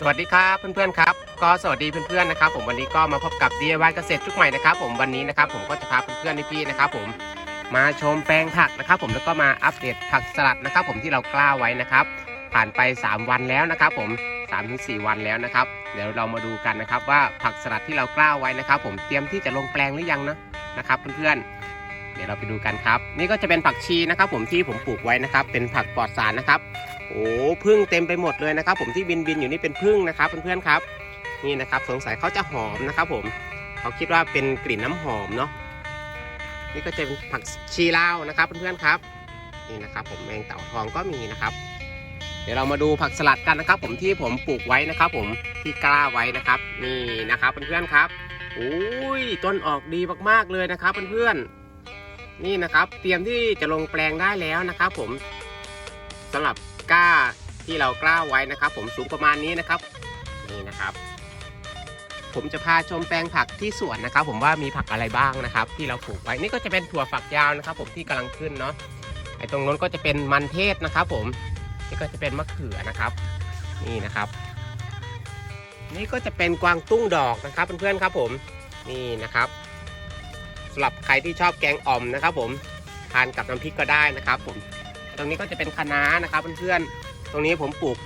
สวัสดีครับเพื่อนๆครับก็สวัสดีเพื่อนๆนะครับ ผมวันนี้ก็มาพบกับ DIY เกษตรชุดใหม่นะครับ ผมวันนี้นะครับ ผมก็จะพาเพื่อนๆพี่ๆนะครับ ผมมาชมแปลงผักนะครับ ผมแล้วก็มาอัปเดตผักสลัดนะครับ ผมที่เรากล้าไว้นะครับ ผ่านไป 3 วันแล้วนะครับ ผม3-4ถึงวันแล้วนะครับ เดี๋ยวเรามาดูกันนะครับ ว่าผักสลัดที่เรากล้าไว้นะครับ ผมเตรียมที่จะลงแปลงหรือยังนะนะครับเพื่อนๆเดี๋ยวเราไปดูกันครับ นี่ก็จะเป็นผักชีนะครับ ผมที่ผมปลูกไว้นะครับ เป็นผักปลอดสารนะครับ โอ้พึ่งเต็มไปหมดเลยนะครับ ผมที่บินบินอยู่นี่เป็นพึ่งนะครับเพื่อนๆครับ นี่นะครับ สงสัยเขาจะหอมนะครับผมเขาคิดว่าเป็นกลิ่นน้ำหอมเนาะนี่ก็จะเป็นผักชีลาวนะครับเพื่อนๆครับนี่นะครับ ผมแมงเต่าทองก็มีนะครับ เดี๋ยวเรามาดูผักสลัดกันนะครับ ผมที่ผมปลูกไว้นะครับ ผมที่กล้าไว้นะครับ นี่นะครับเพื่อนๆครับโอ้ยต้นออกดีมากๆเลยนะครับเพื่อนๆนี่นะครับ เตรียมที่จะลงแปลงได้แล้วนะครับ ผมสำหรับ ก้าที่เรากล้าไว้นะครับ ผมสูงประมาณนี้นะครับนี่นะครับ ผมจะพาชมแปลงผักที่สวนนะครับ ผมว่ามีผักอะไรบ้างนะครับ ที่เราปลูกไว้นี่ก็จะเป็นถั่วฝักยาวนะครับ ผมที่กำลังขึ้นเนาะไอ้ตรงนู้นก็จะเป็นมันเทศนะครับ ผมนี่ก็จะเป็นมะเขือนะครับ นี่นะครับ นี่ก็จะเป็นกวางตุ้งดอกนะครับเพื่อนๆครับ ผมนี่นะครับสำหรับใครที่ชอบแกงอ่อมนะครับ ผมทานกับน้ำพริกก็ได้นะครับ ผม ตรงนี้ก็จะเป็นคะน้านะครับเพื่อนๆ ตรงนี้ผมปลูก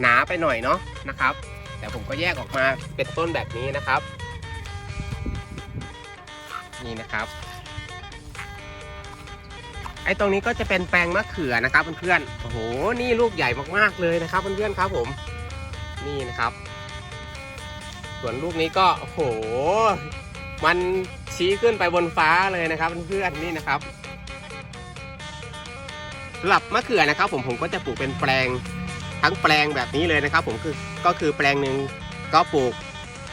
หนาไปหน่อยเนาะนะครับ แต่ผมก็แยกออกมาเป็นต้นแบบนี้นะครับ นี่นะครับ ไอ้ตรงนี้ก็จะเป็นแปลงมะเขือนะครับเพื่อนๆ โอ้โห นี่ลูกใหญ่มากๆเลยนะครับเพื่อนๆครับผม นี่นะครับ ส่วนลูกนี้ก็ โอ้โห มันชี้ขึ้นไปบนฟ้าเลยนะครับเพื่อนๆ นี่นะครับ สำหรับมะเขือนะครับ ผมผมก็จะปลูกเป็นแปลงทั้งแปลงแบบนี้เลยนะครับ ผมคือก็คือแปลงหนึ่งก็ปลูก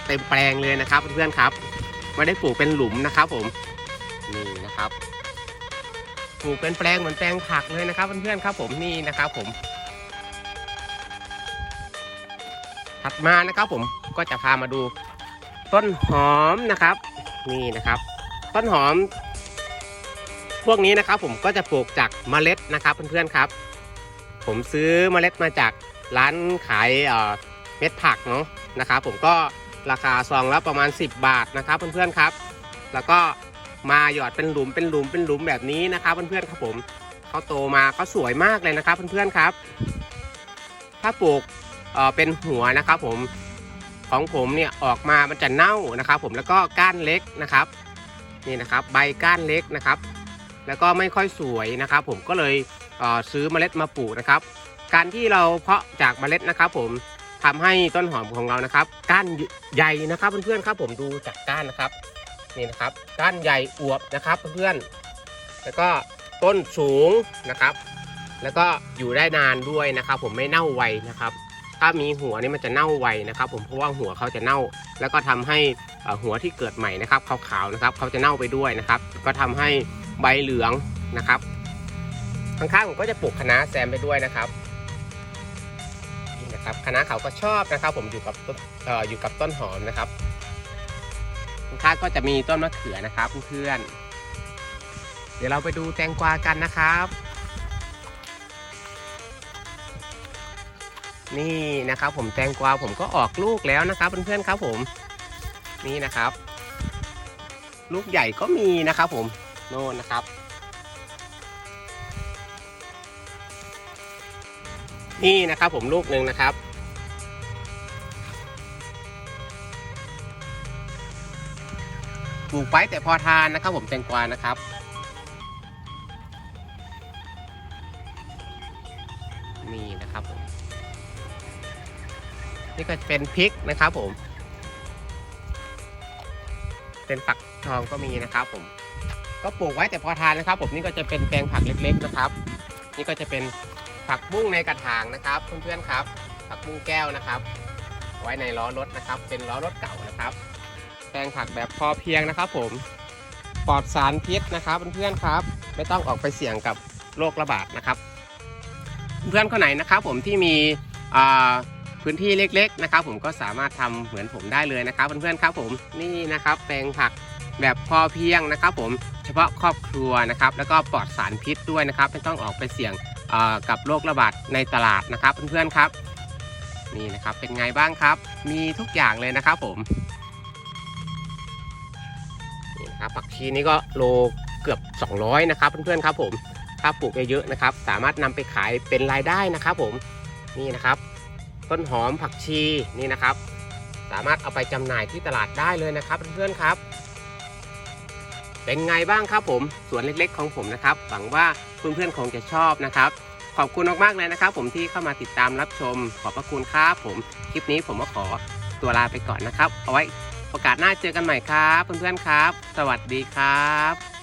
เต็มแปลงเลยนะครับ เพื่อนๆครับไม่ได้ปลูกเป็นหลุมนะครับ ผมนี่นะครับปลูกเป็นแปลงเหมือนแปลงผักเลยนะครับเพื่อนๆครับ ผมนี่นะครับผม ถัดมานะครับผมก็จะพามาดูต้นหอมนะครับ นี่นะครับ ต้นหอม พวกนี้นะครับผมก็จะปลูกจากเมล็ดนะครับเพื่อนๆครับ ผมซื้อเมล็ดมาจากร้านขายเอ่อเม็ดผักเนาะนะครับ ผมก็ราคาซองละประมาณ 10 บาทนะครับเพื่อนๆครับ แล้วก็มาหยอดเป็นหลุมเป็นหลุมเป็นหลุมแบบนี้นะครับเพื่อนๆครับผมเขาโตมาก็สวยมากเลยนะครับเพื่อนๆครับ ถ้าปลูกเเป็นหัวนะครับผมของผมเนี่ยออกมามันจะเน่านะครับ ผมแล้วก็ก้านเล็กนะครับ นี่นะครับ ใบก้านเล็กนะครับ แล้วก็ไม่ค่อยสวยนะครับ ผมก็เลยเซื้อเมล็ดมาปลูกนะครับ การที่เราเพาะจากเมล็ดนะครับ ผมทำให้ต้นหอมของเรานะครับ ก้านใหญ่นะครับเพื่อนๆครับ ผมดูจากก้านนะครับนี่นะครับ ก้านใหญ่อวบนะครับเพื่อนๆแล้วก็ต้นสูงนะครับ แล้วก็อยู่ได้นานด้วยนะครับ ผมไม่เน่าไวนะครับ ถ้ามีหัวนี่มันจะเน่าไวนะครับ ผมเพราะว่าหัวเขาจะเน่า แล้วก็ทำให้หัวที่เกิดใหม่นะครับขาวๆนะครับเขาจะเน่าไปด้วยนะครับ ก็ทำให้ ใบเหลืองนะครับข้างๆผมก็จะปลูกคะน้าแซมไปด้วยนะครับนี่นะครับคะน้าเขาก็ชอบนะครับ ผมอยู่กับต้นเอ่ออยู่กับต้นหอมนะครับข้างๆก็จะมีต้นมะเขือนะครับเพื่อนๆเดี๋ยวเราไปดูแตงกวากันนะครับ นี่นะครับ ผมแตงกวาผมก็ออกลูกแล้วนะครับเพื่อนๆครับผมนี่นะครับ ลูกใหญ่ก็มีนะครับผม โน่นนะครับ นี่นะครับผมลูกหนึ่งนะครับ ปลูกไปแต่พอทานนะครับผมแตงกวานะครับนี่นะครับผมนี่ก็เป็นพริกนะครับผม เป็นฝักทองก็มีนะครับผม ก็ปลูกไว้แต่พอทานนะครับ ผมนี่ก็จะเป็นแปลงผักเล็กๆนะครับ นี่ก็จะเป็นผักบุ้งในกระถางนะครับเพื่อนๆครับ ผักบุ้งแก้วนะครับ ไว้ในล้อรถนะครับ เป็นล้อรถเก่านะครับ แปลงผักแบบพอเพียงนะครับ ผมปลอดสารพิษนะครับเพื่อนๆครับ ไม่ต้องออกไปเสี่ยงกับโรคระบาดนะครับ เพื่อนคนไหนนะครับ ผมที่มีพื้นที่เล็ก ๆนะครับ ผมก็สามารถทำเหมือนผมได้เลยนะครับ เพื่อนๆครับ ผมนี่นะครับ แปลงผัก แบบพอเพียงนะครับ ผมเฉพาะครอบครัวนะครับ แล้วก็ปลอดสารพิษด้วยนะครับ ไม่ต้องออกไปเสี่ยงกับโรคระบาดในตลาดนะครับเพื่อนๆครับนี่นะครับเป็นไงบ้างครับ มีทุกอย่างเลยนะครับผมนี่นะครับผักชีนี่ก็โลเกือบ 200 นะครับเพื่อนๆครับผมถ้าปลูกเยอะๆนะครับ สามารถนำไปขายเป็นรายได้นะครับ ผมนี่นะครับ ต้นหอมผักชีนี่นะครับ สามารถเอาไปจำหน่ายที่ตลาดได้เลยนะครับเพื่อนๆครับ เป็นไงบ้างครับผมสวนเล็กๆของผมนะครับหวังว่าเพื่อนๆคงจะชอบนะครับ ขอบคุณมากๆเลยนะครับ ผมที่เข้ามาติดตามรับชม ขอบพระคุณครับผมคลิปนี้ผมก็ขอตัวลาไปก่อนนะครับ เอาไว้โอกาสหน้าเจอกันใหม่ครับ เพื่อนๆครับ สวัสดีครับ